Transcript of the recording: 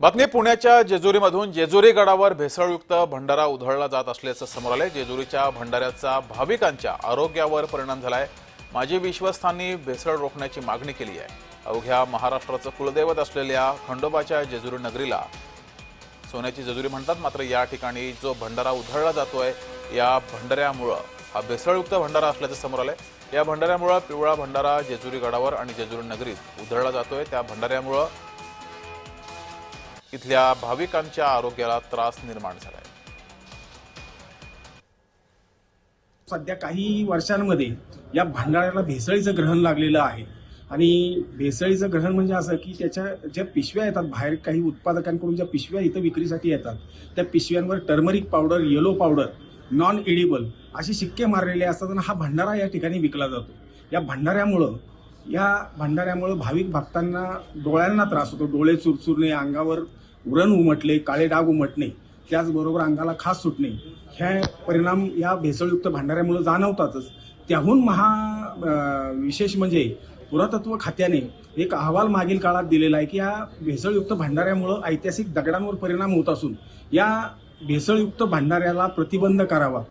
बातमी पुण्याच्या जेजुरीमधून जेजुरी गडावर भेसळयुक्त भंडारा उधळला जात असल्याचं समोर आलंय. जेजुरीच्या भंडाऱ्याचा भाविकांच्या आरोग्यावर परिणाम झालाय. माजी विश्वस्थांनी भेसळ रोखण्याची मागणी केली आहे. अवघ्या महाराष्ट्राचं कुलदैवत असलेल्या खंडोबाच्या जेजुरी नगरीला सोन्याची जेजुरी म्हणतात मात्र या ठिकाणी जो भंडारा उधळला जातोय या भंडाऱ्यामुळं हा भेसळयुक्त भंडारा असल्याचं समोर आलंय. या भंडाऱ्यामुळं पिवळा भंडारा जेजुरी गडावर आणि जेजुरी नगरीत उधळला जातोय. त्या भंडाऱ्यामुळं इथल्या भाविकांच्या आरोग्याला त्रास निर्माण झालाय. सध्या काही वर्षांमध्ये या भांडाऱ्याला भेसळीचं ग्रहण लागलेलं आहे. आणि भेसळीचं ग्रहण म्हणजे असं की त्याच्या ज्या पिशव्या येतात बाहेर काही उत्पादकांकडून ज्या पिशव्या इथं विक्रीसाठी येतात त्या पिशव्यांवर turmeric powder yellow powder non edible असे शिक्के मारलेले असतात आणि हा भंडारा या ठिकाणी विकला जातो. या भंडाऱ्यामुळं या भंडाऱ्यामुळे भाविक भक्तांना डोळ्यांना त्रास होतो. डोळे चुरचुरणे अंगावर उरण उमटले काळे डाग उमटणे त्याचबरोबर अंगाला खास सुटणे. ह्या परिणाम या भेसळयुक्त भांडाऱ्यामुळे जाणवतातच. त्याहून महा विशेष म्हणजे पुरातत्व खात्याने एक अहवाल मागील काळात दिलेला आहे की या भेसळयुक्त भांडाऱ्यामुळं ऐतिहासिक दगडांवर परिणाम होत असून या भेसळयुक्त भांडाऱ्याला प्रतिबंध करावा.